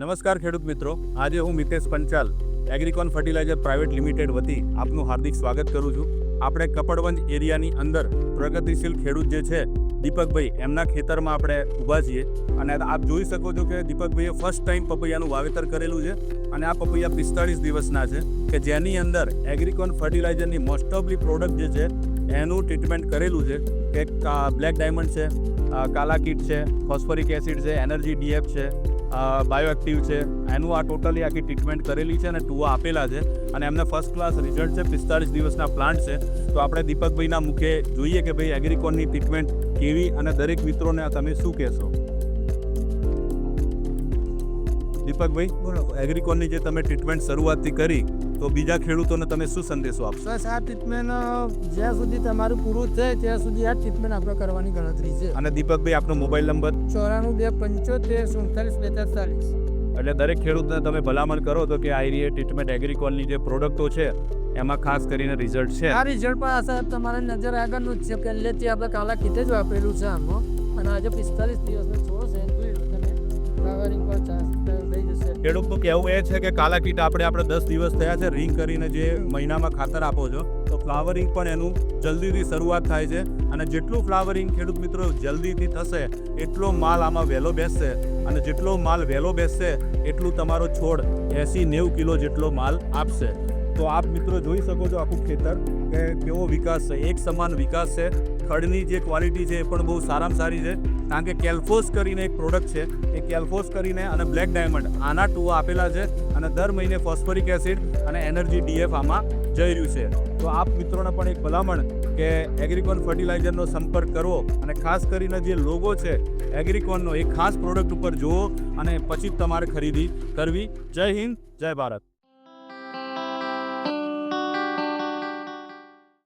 નમસ્કાર ખેડૂત મિત્રો. આજે હું Mitesh Panchal, Agricon fertiliser private limited વતી આપનું હાર્દિક સ્વાગત કરું છું. આપણે કપડવંજ એરિયાની અંદર પ્રગતિશીલ ખેડૂત જે છે, દીપકભાઈ, એમના ખેતરમાં આપણે ઊભા છીએ. અને આપ જોઈ શકો છો કે દીપકભાઈએ ફર્સ્ટ ટાઈમ પપૈયાનું વાવેતર કરેલું છે. અને આ પપૈયા પિસ્તાળીસ દિવસના છે કે જેની અંદર એગ્રીકોન ફર્ટિલાઇઝરની મોસ્ટ ઓફલી પ્રોડક્ટ જે છે, એનું ટ્રીટમેન્ટ કરેલું છે. કે બ્લેક ડાયમંડ છે કાલા કીટ છે ફોસ્ફરિક એસિડ છે એનર્જી ડીએફ છે બાયોએક્ટિવ છે. એનું આ ટોટલી આખી ટ્રીટમેન્ટ કરેલી છે અને ટુઓ આપેલા છે. અને એમને ફર્સ્ટ ક્લાસ રિઝલ્ટ છે. પિસ્તાળીસ દિવસના પ્લાન્ટ છે. તો આપણે દીપકભાઈના મુખે જોઈએ કે ભાઈ એગ્રીકોનની ટ્રીટમેન્ટ કેવી અને દરેક મિત્રોને તમે શું કહેશો? દીપકભાઈ બોલો એગ્રીકોનની જે તમે ટ્રીટમેન્ટ શરૂઆતથી કરી તો બીજા ખેડૂતોને તમે શું સંદેશો આપશો? બસ આ ટ્રીટમેન્ટ જ્યાં સુધી તમારું પૂરું થાય ત્યાં સુધી આ ટ્રીટમેન્ટ આપણે કરવાની ગણતરી છે. અને દીપકભાઈ આપનો મોબાઈલ નંબર? ચોરાણું બે પંચોતેર સુડતાલીસ બેતાલીસ. એટલે દરેક ખેડૂતને તમે ભલામણ કરો તો કે આ એરિયા ટ્રીટમેન્ટ એગ્રીકોલની જે પ્રોડક્ટો છે એમાં ખાસ કરીને રિઝલ્ટ છે. આ રિઝલ્ટ પણ સાહેબ તમારા નજર આગળનું જ છે. પહેલેથી આપણે કાલા કીધે જ વાપરેલું છે આમાં. અને આજે પિસ્તાલીસ દિવસનો છોડ ખેડૂતનું કહેવું એ છે કે કાલા કીટ આપણે આપણે દસ દિવસ થયા છે રિંગ કરીને જે મહિનામાં ખાતર આપો છો, તો ફ્લાવરિંગ પણ એનું જલ્દીથી શરૂઆત થાય છે અને જેટલું ફ્લાવરિંગ ખેડૂત મિત્રો જલ્દીથી થશે, એટલો માલ આમાં વહેલો બેસશે અને જેટલો માલ વહેલો બેસશે, એટલું તમારો છોડ એંસી નેવું કિલો જેટલો માલ આપશે. તો આપ મિત્રો જોઈ શકો છો આખું ખેતર કે કેવો વિકાસ છે, એક સમાન વિકાસ છે, ખડની જે ક્વોલિટી છે એ પણ બહુ સારામાં સારી છે કારણ કે કેલ્ફોસ કરીને એક પ્રોડક્ટ છે, એ કેલ્ફોસ કરીને અને બ્લેક ડાયમંડ, આના ટુવા આપેલા છે અને દર મહિને ફોસ્ફરિક એસિડ અને એનર્જી ડીએફ આમાં જઈ રહ્યું છે. તો આપ મિત્રોને પણ એક ભલામણ કે એગ્રીકોન ફર્ટિલાઇઝરનો સંપર્ક કરવો અને ખાસ કરીને જે લોગો છે, એગ્રીકોનનો, એ ખાસ પ્રોડક્ટ ઉપર જુઓ અને પછી તમારે ખરીદી કરવી. જય હિન્દ, જય ભારત.